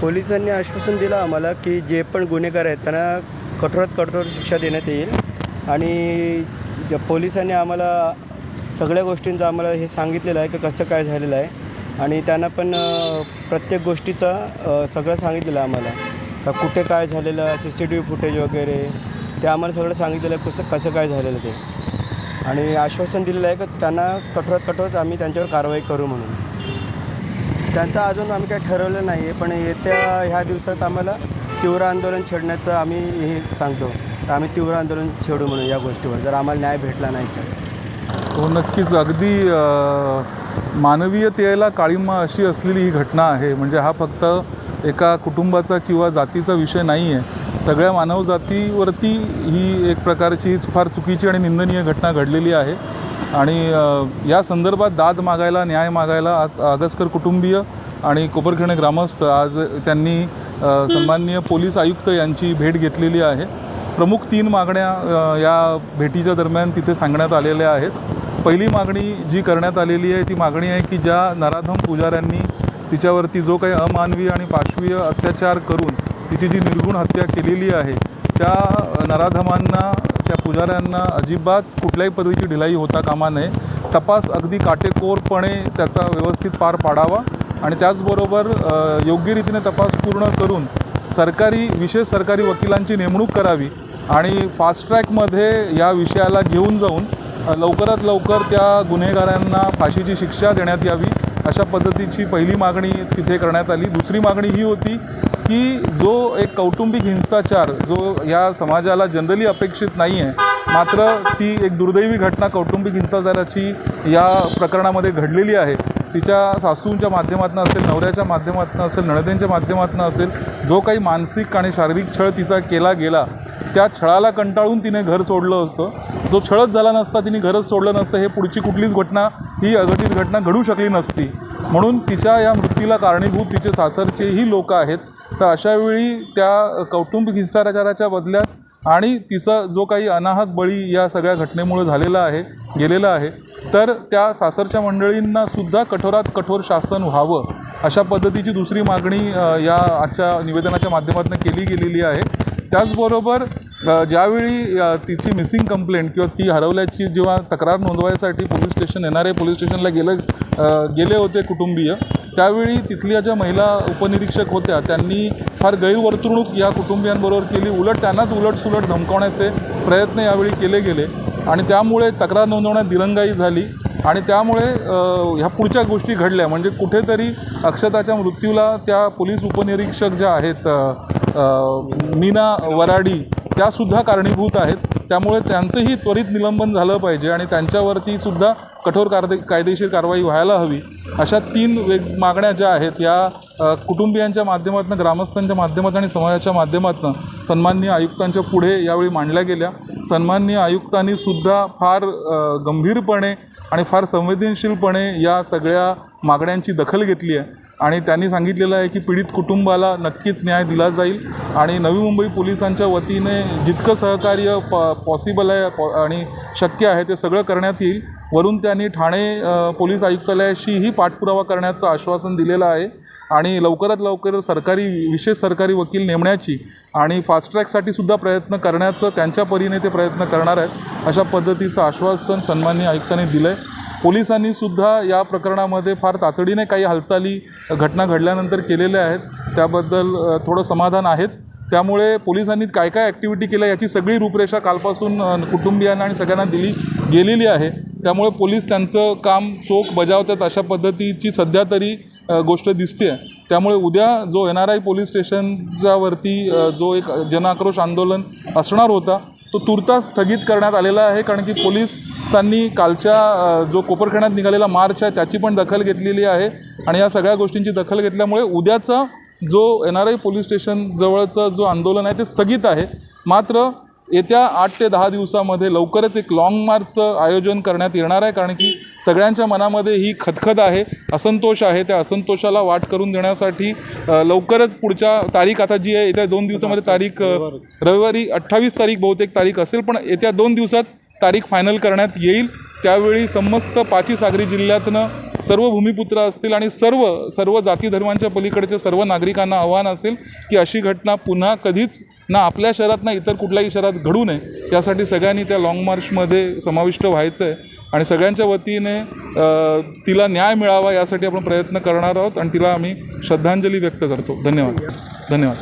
पोलिसांनी आश्वासन दिलं आम्हाला की जे पण गुन्हेगार आहेत त्यांना कठोरात कठोर शिक्षा देण्यात येईल. आणि ज- पोलिसांनी आम्हाला सगळ्या गोष्टींचं आम्हाला हे सांगितलेलं आहे की कसं काय झालेलं आहे. आणि त्यांना पण प्रत्येक गोष्टीचा सगळं सांगितलेलं आहे आम्हाला. का कुठे काय झालेलं C C T V footage वगैरे ते आम्हाला सगळं सांगितलेलं आहे कसं कसं काय झालेलं ते. आणि आश्वासन दिलेलं आहे की त्यांना कठोरात कठोर आम्ही त्यांच्यावर कारवाई करू म्हणून. त्यांचं अजून आम्ही काही ठरवलं नाही आहे पण येत्या ह्या दिवसात आम्हाला तीव्र आंदोलन छेडण्याचं आम्ही हे सांगतो. तर आम्ही तीव्र आंदोलन छेडू म्हणून या गोष्टीवर. जर आम्हाला न्याय भेटला नाही तर. हो नक्कीच. अगदी मानवीयतेला काळिमा अशी असलेली ही घटना आहे. म्हणजे हा फक्त एका कुटुंबाचा किंवा जातीचा विषय नाही आहे सगळ्या मानवजातीवरती ही एक प्रकारची फार चुकीची आणि निंदनीय घटना घडलेली आहे. आणि या संदर्भात दाद मागायला न्याय मागायला आज आगसकर कुटुंबीय आणि कोपरखेणे ग्रामस्थ आज त्यांनी सन्माननीय पोलीस आयुक्त यांची भेट घेतलेली आहे. प्रमुख तीन मागण्या या भेटीच्या दरम्यान तिथे सांगण्यात आलेल्या आहेत. पहिली मागणी जी करण्यात आलेली आहे ती मागणी आहे की ज्या नराधम पुजाऱ्यांनी तिच्यावरती जो काही अमानवीय आणि पाशवीय अत्याचार करून तिची जी निर्गुण हत्या केलेली आहे त्या नराधमांना त्या पुजाऱ्यांना अजिबात कुठल्याही पद्धतीची ढिलाई होता कामा नये. तपास अगदी काटेकोरपणे त्याचा व्यवस्थित पार पाडावा आणि त्याचबरोबर योग्य रीतीने तपास पूर्ण करून सरकारी विशेष सरकारी वकिलांची नेमणूक करावी आणि फास्ट ट्रॅकमध्ये या विषयाला घेऊन जाऊन लवकरात लवकर त्या गुन्हेगारांना फाशीची शिक्षा देण्यात यावी अशा पद्धतीची पहिली मागणी तिथे करण्यात आली. दुसरी मागणी ही होती की जो एक कौटुंबिक हिंसाचार जो या समाजाला जनरली अपेक्षित नाही आहे मात्र ती एक दुर्दैवी घटना कौटुंबिक हिंसाचाराची या प्रकरणामध्ये घडलेली आहे. तिच्या सासूंच्या माध्यमातून असेल नवऱ्याच्या माध्यमातून असेल नणदेंच्या माध्यमातून असेल जो काही मानसिक आणि शारीरिक छळ तिचा केला गेला त्या छळाला कंटाळून तिने घर सोडलं असतं. जो छळच झाला नसता तिने घरच सोडलं नसतं हे पुढची कुठलीच घटना ही अघटित घटना घडू शकली नसती. म्हणून तिच्या या मृत्यूला कारणीभूत तिचे सासरचेही लोक आहेत. तर अशावेळी त्या कौटुंबिक हिंसाचाराच्या बदल्यात आणि तिचा जो काही अनाहत बळी या सगळ्या घटनेमुळे झालेला आहे गेलेला आहे तर त्या सासरच्या मंडळींना सुद्धा कठोरात कठोर शासन व्हावं अशा पद्धतीची दुसरी मागणी या आजच्या निवेदनाच्या माध्यमातून केली गेलेली आहे. त्याचबरोबर ज्यावेळी तिची मिसिंग कंप्लेंट किंवा ती हरवल्याची जेव्हा तक्रार नोंदवायसाठी police station N R I police स्टेशनला गेलं गेले होते कुटुंबीय त्यावेळी तिथल्या ज्या महिला उपनिरीक्षक होत्या त्यांनी फार गैरवर्तणूक या कुटुंबियांबरोबर केली. उलट त्यांनाच उलटसुलट धमकावण्याचे प्रयत्न यावेळी केले गेले. आणि त्यामुळे तक्रार नोंदवण्यात दिरंगाई झाली. आणि त्यामुळे ह्या पुढच्या गोष्टी घडल्या. म्हणजे कुठेतरी अक्षताच्या मृत्यूला त्या पोलीस उपनिरीक्षक ज्या आहेत मीना वराडी त्यासुद्धा कारणीभूत आहेत. त्यामुळे त्यांचंही त्वरित निलंबन झालं पाहिजे आणि त्यांच्यावरती सुद्धा कठोर कारदे कायदेशीर कारवाई व्हायला हवी. अशा तीन वेग मागण्या ज्या आहेत या कुटुंबियांच्या माध्यमातून ग्रामस्थांच्या माध्यमातून आणि समाजाच्या माध्यमातून सन्माननीय आयुक्तांच्या पुढे यावेळी मांडल्या गेल्या. सन्माननीय आयुक्तांनी सुद्धा फार गंभीरपणे आणि फार संवेदनशीलपणे या सगळ्या मागण्यांची दखल घेतली आहे. आणि त्यांनी सांगितलेलं आहे की पीडित कुटुंबाला नक्कीच न्याय दिला जाईल. आणि नवी मुंबई पोलिसांच्या वतीने जितकं सहकार्य प पॉसिबल आहे पॉ आणि शक्य आहे ते सगळं करण्यात येईल. वरून त्यांनी ठाणे पोलीस आयुक्तालयाशीही पाठपुरावा करण्याचं आश्वासन दिलेलं आहे. आणि लवकरात लवकर सरकारी विशेष सरकारी वकील नेमण्याची आणि फास्ट ट्रॅकसाठी सुद्धा प्रयत्न करण्याचं त्यांच्या परीने ते प्रयत्न करणार आहेत. अशा पद्धतीचं आश्वासन सन्माननीय आयुक्तांनी दिलं आहे पोलिसांनी सुद्धा या प्रकरणामध्ये फार तातडीने काही हालचाली घटना घडल्यानंतर केलेल्या आहेत. त्याबद्दल थोडं समाधान आहेच. त्यामुळे पोलिसांनी काय काय ॲक्टिव्हिटी केल्या याची सगळी रूपरेषा कालपासून कुटुंबियांना आणि सगळ्यांना दिली गेलेली आहे. त्यामुळे पोलीस त्यांचं काम चोख बजावतात अशा पद्धतीची सध्या तरी गोष्ट दिसते त्यामुळे उद्या जो एन आर आय पोलीस स्टेशनच्या वरती जो एक जनआक्रोश आंदोलन असणार होता तो तुर्तास स्थगित करण्यात आलेला आहे कारण की पोलिसांनी कालच्या जो कोपरखेण्यात निघालेला मार्च आहे त्याची पण दखल घेतलेली आहे. आणि या सगळ्या गोष्टींची दखल घेतल्यामुळे उद्याचा जो N R I police station जवळचं जो आंदोलन आहे ते स्थगित आहे. मात्र येत्या आठ ते दहा दिवसामध्ये लवकरच एक लाँग मार्चचं आयोजन करण्यात येणार आहे कारण की सगळ्यांच्या मनामध्ये ही खदखद आहे असंतोष आहे. त्या असंतोषाला वाट करून देण्यासाठी लवकरच पुढच्या तारीख आता जी आहे येत्या दोन दिवसामध्ये तारीख रविवारी अठ्ठावीस तारीख बहुतेक तारीख असेल पण येत्या दोन दिवसात तारीख फायनल करण्यात येईल. त्यावेळी समस्त पाची सागरी जिल्ह्यातनं सर्व भूमिपुत्र असतील आणि सर्व सर्व जाती धर्मांच्या पलीकडचे सर्व नागरिकांना आव्हान असेल की अशी घटना पुन्हा कधीच ना आपल्या शहरात ना इतर कुठल्याही शहरात घडू नये. यासाठी सगळ्यांनी त्या लाँग मार्चमध्ये समाविष्ट व्हायचं आहे आणि सगळ्यांच्या वतीने तिला न्याय मिळावा यासाठी आपण प्रयत्न करणार आहोत आणि तिला आम्ही श्रद्धांजली व्यक्त करतो. धन्यवाद. धन्यवाद.